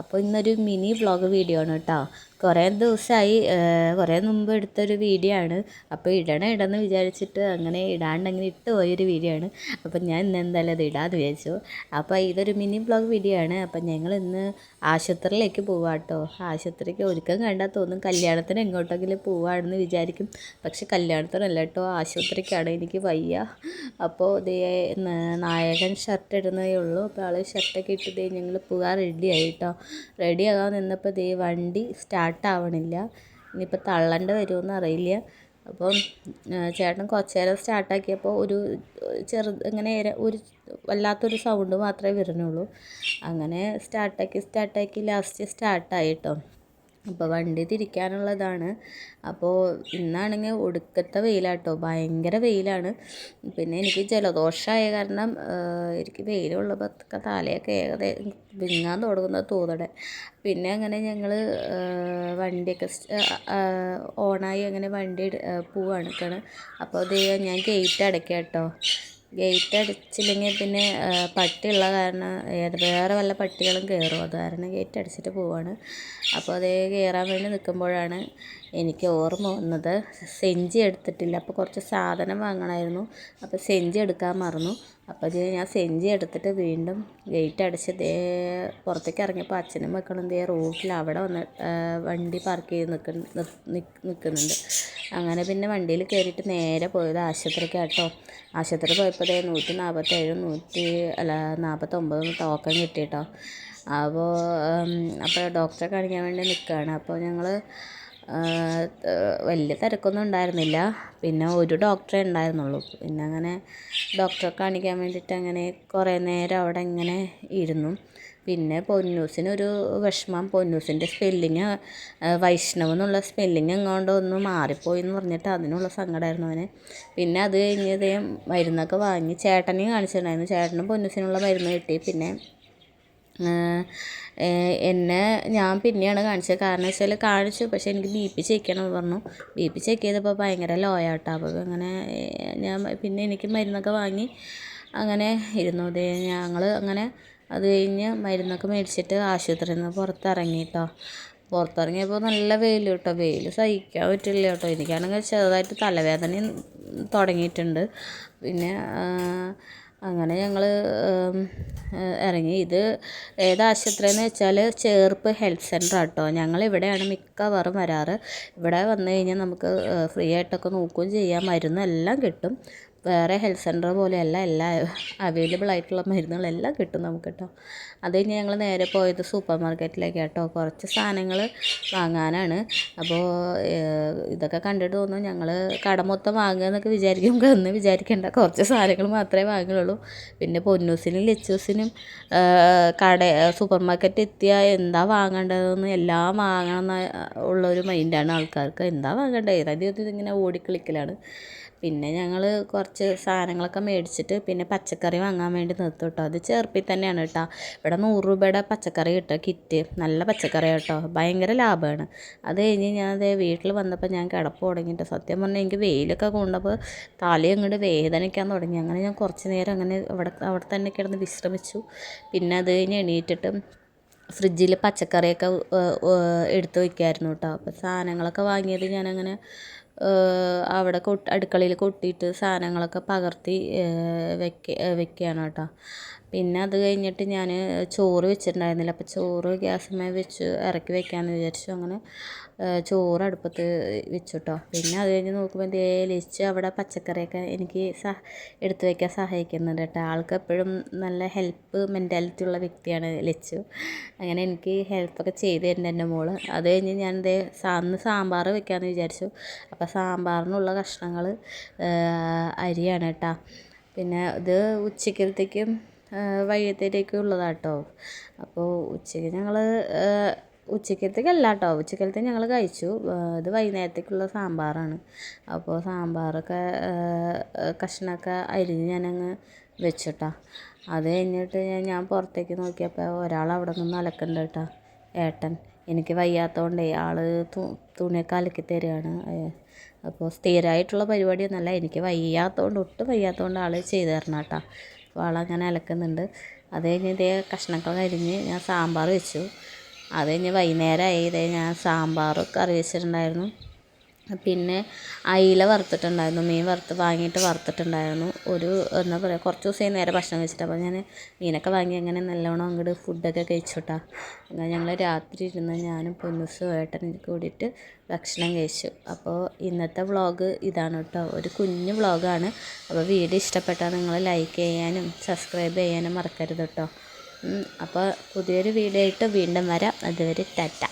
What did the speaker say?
അപ്പോൾ ഇന്നൊരു mini vlog video ആണ് കേട്ടോ കുറേ ദിവസമായി കുറേ മുമ്പ് എടുത്തൊരു വീഡിയോ ആണ്. അപ്പോൾ ഇടണം ഇടണം വിചാരിച്ചിട്ട് അങ്ങനെ ഇടാണ്ട് അങ്ങനെ ഇട്ട് പോയൊരു വീഡിയോ ആണ്. അപ്പോൾ ഞാൻ ഇന്ന് എന്തായാലും അത് ഇടാമെന്ന് വിചാരിച്ചു. അപ്പോൾ ഇതൊരു മിനി വ്ളോഗ് വീഡിയോ ആണ്. അപ്പോൾ ഞങ്ങൾ ഇന്ന് ആശുപത്രിയിലേക്ക് പോവാം കേട്ടോ ആശുപത്രിക്ക് ഒരുക്കം കണ്ടാൽ തോന്നും കല്യാണത്തിന് എങ്ങോട്ടെങ്കിലും പോവാണെന്ന് വിചാരിക്കും. പക്ഷെ കല്യാണത്തിനല്ല കേട്ടോ ആശുപത്രിക്കാണ് എനിക്ക് വയ്യ. അപ്പോൾ ഇതേ നായകൻ ഷർട്ട് ഇടുന്നതേ ഉള്ളൂ. അപ്പോൾ ആൾ ഷർട്ടൊക്കെ ഇട്ടിട്ട് ഞങ്ങൾ പോകാൻ റെഡിയായി കേട്ടോ റെഡി ആകാൻ നിന്നപ്പോൾ ദേ വണ്ടി സ്റ്റാർട്ട് ആവണില്ല. ഇനിയിപ്പോൾ തള്ളേണ്ട വരുമെന്ന് അറിയില്ല. അപ്പം ചേട്ടൻ കുറച്ച് നേരം സ്റ്റാർട്ടാക്കിയപ്പോൾ ഒരു ചെറു ഇങ്ങനെ ഒരു വല്ലാത്തൊരു സൗണ്ട് മാത്രമേ വരുന്നുള്ളൂ. അങ്ങനെ സ്റ്റാർട്ടാക്കി സ്റ്റാർട്ടാക്കി ലാസ്റ്റ് സ്റ്റാർട്ടായി കേട്ടോ അപ്പോൾ വണ്ടി തിരിക്കാനുള്ളതാണ്. അപ്പോൾ ഇന്നാണെങ്കിൽ ഒടുക്കത്തെ വെയിലാട്ടോ. ഭയങ്കര വെയിലാണ്. പിന്നെ എനിക്ക് ജലദോഷമായ കാരണം എനിക്ക് വെയിലുള്ളപ്പോൾ തലയൊക്കെ ഏകദേശം വിങ്ങാൻ തുടങ്ങുന്ന തോന്നണെ. പിന്നെ അങ്ങനെ ഞങ്ങൾ വണ്ടിയൊക്കെ ഓണായി അങ്ങനെ വണ്ടി പോവാണ്. അപ്പോൾ അത് ഞാൻ ഗേറ്റ് അടയ്ക്കാം കേട്ടോ ഗേറ്റ് അടച്ചില്ലെങ്കിൽ പിന്നെ പട്ടിയുള്ള കാരണം വേറെ വല്ല പട്ടികളും കയറും അത് കാരണം ഗേറ്റ് അടച്ചിട്ട് പോവാണ്. അപ്പോൾ അതേ കയറാൻ വേണ്ടി നിൽക്കുമ്പോഴാണ് എനിക്ക് ഓർമ്മ വന്നത് സെഞ്ചി എടുത്തിട്ടില്ല. അപ്പോൾ കുറച്ച് സാധനം വാങ്ങണമായിരുന്നു അപ്പോൾ സെഞ്ചി എടുക്കാൻ മറന്നു. അപ്പോൾ ഞാൻ സെഞ്ചി എടുത്തിട്ട് വീണ്ടും ഗേറ്റ് അടച്ച് ദേ പുറത്തേക്ക് ഇറങ്ങിയപ്പോൾ അച്ഛനും മക്കളും ദേ റോട്ടിൽ അവിടെ വന്ന് വണ്ടി പാർക്ക് ചെയ്ത് നിൽക്കുന്ന നിൽക്കുന്നുണ്ട് അങ്ങനെ പിന്നെ വണ്ടിയിൽ കയറിയിട്ട് നേരെ പോയത് ആശുപത്രിക്ക് കേട്ടോ ആശുപത്രി പോയപ്പോൾ ദേ നൂറ്റി നാൽപ്പത്തേഴ് നൂറ്റി അല്ല നാൽപ്പത്തൊമ്പത് ടോക്കൺ കിട്ടി കിട്ടിയിട്ടോ അപ്പോൾ അപ്പോൾ ഡോക്ടറെ കാണിക്കാൻ വേണ്ടി നിൽക്കുകയാണ് അപ്പോൾ ഞങ്ങൾ വലിയ തിരക്കൊന്നും ഉണ്ടായിരുന്നില്ല. പിന്നെ ഒരു ഡോക്ടറെ ഉണ്ടായിരുന്നുള്ളൂ. പിന്നെ അങ്ങനെ ഡോക്ടറെ കാണിക്കാൻ വേണ്ടിയിട്ട് അങ്ങനെ കുറേ നേരം അവിടെ ഇങ്ങനെ ഇരുന്നു. പിന്നെ പൊന്നൂസിനൊരു വിഷമം. പൊന്നൂസിന്റെ സ്പെല്ലിങ് വൈഷ്ണവ് എന്നുള്ള സ്പെല്ലിങ് എങ്ങോണ്ട് ഒന്ന് മാറിപ്പോയി എന്ന് പറഞ്ഞിട്ട് അതിനുള്ള സങ്കടമായിരുന്നു അവന്. പിന്നെ അത് കഴിഞ്ഞ് ഇതേ മരുന്നൊക്കെ വാങ്ങി ചേട്ടനെയും കാണിച്ചിട്ടുണ്ടായിരുന്നു. ചേട്ടനും പൊന്നൂസിനുള്ള മരുന്ന് കിട്ടി. പിന്നെ എന്നെ ഞാൻ പിന്നെയാണ് കാണിച്ചത്. കാരണം വെച്ചാൽ കാണിച്ചു പക്ഷേ എനിക്ക് ബി പി ചെക്ക് ചെയ്യണം പറഞ്ഞു. ബി പി ചെക്ക് ചെയ്തപ്പോൾ ഭയങ്കര ലോ ആട്ടോ. അപ്പോൾ അങ്ങനെ ഞാൻ പിന്നെ എനിക്ക് മരുന്നൊക്കെ വാങ്ങി അങ്ങനെ ഇരുന്നു. ഞങ്ങൾ അങ്ങനെ അത് കഴിഞ്ഞ് മരുന്നൊക്കെ മേടിച്ചിട്ട് ആശുപത്രിയിൽ നിന്ന് പുറത്തിറങ്ങി കേട്ടോ പുറത്തിറങ്ങിയപ്പോൾ നല്ല വെയിൽ കേട്ടോ വെയിൽ സഹിക്കാൻ പറ്റില്ല കേട്ടോ എനിക്കാണെങ്കിൽ ചെറുതായിട്ട് തലവേദനയും തുടങ്ങിയിട്ടുണ്ട്. പിന്നെ അങ്ങനെ ഞങ്ങൾ ഇറങ്ങി. ഇത് ഏത് ആശുപത്രിയെന്ന് വെച്ചാൽ ചേർപ്പ് ഹെൽത്ത് സെന്റർ ആട്ടോ. ഞങ്ങൾ ഇവിടെയാണ് മിക്കവാറും വരാറ്. ഇവിടെ വന്നു കഴിഞ്ഞാൽ നമുക്ക് ഫ്രീ ആയിട്ടൊക്കെ നോക്കുകയും ചെയ്യാം. മരുന്നെല്ലാം കിട്ടും. വേറെ ഹെൽത്ത് സെന്റർ പോലെയല്ല എല്ലാ അവൈലബിൾ ആയിട്ടുള്ള മരുന്നുകളെല്ലാം കിട്ടും നമുക്ക് കേട്ടോ അത് കഴിഞ്ഞ് ഞങ്ങൾ നേരെ പോയത് സൂപ്പർ മാർക്കറ്റിലേക്ക് കേട്ടോ കുറച്ച് സാധനങ്ങൾ വാങ്ങാനാണ്. അപ്പോൾ ഇതൊക്കെ കണ്ടിട്ട് തോന്നുന്നു ഞങ്ങൾ കട മൊത്തം വാങ്ങുക എന്നൊക്കെ വിചാരിക്കും എന്ന് വിചാരിക്കേണ്ട. കുറച്ച് സാധനങ്ങൾ മാത്രമേ വാങ്ങുകയുള്ളൂ പിന്നെ പൊന്നൂസിനും ലച്ചൂസിനും കട സൂപ്പർ മാർക്കറ്റ് എത്തിയാൽ എന്താ വാങ്ങേണ്ടതെന്ന് എല്ലാം വാങ്ങണം എന്ന ഉള്ളൊരു മൈൻഡാണ് ആൾക്കാർക്ക്. എന്താ വാങ്ങേണ്ടത് ഏതായാലും ഇതിങ്ങനെ ഓടിക്കളിക്കലാണ്. പിന്നെ ഞങ്ങൾ കുറച്ച് സാധനങ്ങളൊക്കെ മേടിച്ചിട്ട് പിന്നെ പച്ചക്കറി വാങ്ങാൻ വേണ്ടി നിർത്തും കേട്ടോ അത് ചേർപ്പിൽ തന്നെയാണ് കേട്ടോ ഇവിടെ നൂറ് രൂപയുടെ പച്ചക്കറി കിട്ടുക കിറ്റ്. നല്ല പച്ചക്കറി കേട്ടോ ഭയങ്കര ലാഭമാണ് അത് കഴിഞ്ഞ് ഞാൻ അതേ വീട്ടിൽ വന്നപ്പോൾ ഞാൻ കിടപ്പ് തുടങ്ങിയിട്ട് സത്യം പറഞ്ഞാൽ എനിക്ക് വെയിലൊക്കെ കൊണ്ടപ്പോൾ തലയും അങ്ങോട്ട് വേദനിക്കാൻ തുടങ്ങി. അങ്ങനെ ഞാൻ കുറച്ച് നേരം അങ്ങനെ അവിടെ അവിടെ തന്നെ കിടന്ന് വിശ്രമിച്ചു. പിന്നെ അത് കഴിഞ്ഞ് എണീറ്റിട്ട് ഫ്രിഡ്ജിൽ പച്ചക്കറിയൊക്കെ എടുത്ത് വയ്ക്കായിരുന്നു കേട്ടോ അപ്പോൾ സാധനങ്ങളൊക്കെ വാങ്ങിയത് ഞാനങ്ങനെ അവിടെ അടുക്കളയിൽ കൊട്ടിയിട്ട് സാധനങ്ങളൊക്കെ പകർത്തി വെക്ക വെക്കുകയാണ് കേട്ടോ. പിന്നെ അത് കഴിഞ്ഞിട്ട് ഞാൻ ചോറ് വെച്ചിട്ടുണ്ടായിരുന്നില്ല. അപ്പോൾ ചോറ് ഗ്യാസുമേൽ വെച്ച് ഇറക്കി വെക്കാമെന്ന് വിചാരിച്ചു. അങ്ങനെ ചോറ് അടുപ്പത്ത് വെച്ചു കേട്ടോ പിന്നെ അത് കഴിഞ്ഞ് നോക്കുമ്പോൾ ദേ ലിച്ച് അവിടെ പച്ചക്കറിയൊക്കെ എനിക്ക് സഹ എടുത്തു വയ്ക്കാൻ സഹായിക്കുന്നുണ്ട് കേട്ടോ. ആൾക്ക് എപ്പോഴും നല്ല ഹെൽപ്പ് മെന്റാലിറ്റി ഉള്ള വ്യക്തിയാണ് ലച്ചു. അങ്ങനെ എനിക്ക് ഹെൽപ്പൊക്കെ ചെയ്ത് തരുന്നുണ്ട് എന്റെ മോൾ. അത് കഴിഞ്ഞ് ഞാൻ ദേ അന്ന് സാമ്പാർ വെക്കാമെന്ന് വിചാരിച്ചു. അപ്പോൾ സാമ്പാറിനുള്ള കഷ്ണങ്ങൾ അരിയാണ് കേട്ടോ. പിന്നെ ഇത് ഉച്ചക്കലത്തേക്കും വൈകിട്ടത്തേക്കും ഉള്ളതാണ് കേട്ടോ അപ്പോൾ ഉച്ചയ്ക്ക് ഞങ്ങൾ ഉച്ചക്കത്തേക്കല്ല കേട്ടോ ഉച്ചക്കലത്തെ ഞങ്ങൾ കഴിച്ചു. ഇത് വൈകുന്നേരത്തേക്കുള്ള സാമ്പാറാണ്. അപ്പോൾ സാമ്പാറൊക്കെ കഷ്ണമൊക്കെ അരിഞ്ഞ് ഞാനങ്ങ് വെച്ചിട്ടാ. അത് കഴിഞ്ഞിട്ട് ഞാൻ പുറത്തേക്ക് നോക്കിയപ്പോൾ ഒരാൾ അവിടെ നിന്ന് അലക്കുന്നുണ്ട് കേട്ടോ ഏട്ടൻ. എനിക്ക് വയ്യാത്തതുകൊണ്ടേ ആൾ തുണിയൊക്കെ അലക്കി തരികയാണ് അപ്പോൾ സ്ഥിരമായിട്ടുള്ള പരിപാടിയൊന്നുമല്ല. എനിക്ക് വയ്യാത്തതുകൊണ്ട് ഒട്ടും വയ്യാത്തതുകൊണ്ട് ആൾ ചെയ്തു തരണം കേട്ടോ അപ്പോൾ ഞാൻ അലക്കുന്നുണ്ട്. അത് കഴിഞ്ഞ് ഇതേ കഷ്ണങ്ങൾ അരിഞ്ഞ് ഞാൻ സാമ്പാർ വെച്ചു. അത് കഴിഞ്ഞ് വൈകുന്നേരമായി ഇതേ ഞാൻ സാമ്പാർ കറി വെച്ചിട്ടുണ്ടായിരുന്നു. പിന്നെ അയില വറുത്തിട്ടുണ്ടായിരുന്നു മീൻ വറുത്ത് വാങ്ങിയിട്ട് വറുത്തിട്ടുണ്ടായിരുന്നു. ഒരു എന്താ പറയുക കുറച്ച് ദിവസമായി നേരെ ഭക്ഷണം കഴിച്ചിട്ട് അപ്പോൾ ഞാൻ മീനൊക്കെ വാങ്ങി അങ്ങനെ നല്ലോണം അങ്ങോട്ട് ഫുഡൊക്കെ കഴിച്ചു കേട്ടോ അങ്ങനെ ഞങ്ങൾ രാത്രി ഇരുന്ന് ഞാനും പൊന്നുസും ഏട്ടനും കൂടിയിട്ട് ഭക്ഷണം കഴിച്ചു. അപ്പോൾ ഇന്നത്തെ വ്ളോഗ് ഇതാണ് കേട്ടോ ഒരു കുഞ്ഞു വ്ളോഗാണ്. അപ്പോൾ വീഡിയോ ഇഷ്ടപ്പെട്ടാൽ നിങ്ങൾ ലൈക്ക് ചെയ്യാനും സബ്സ്ക്രൈബ് ചെയ്യാനും മറക്കരുത് കേട്ടോ അപ്പോൾ പുതിയൊരു വീഡിയോ ആയിട്ട് വീണ്ടും വരാം. അതുവരെ ടാറ്റ.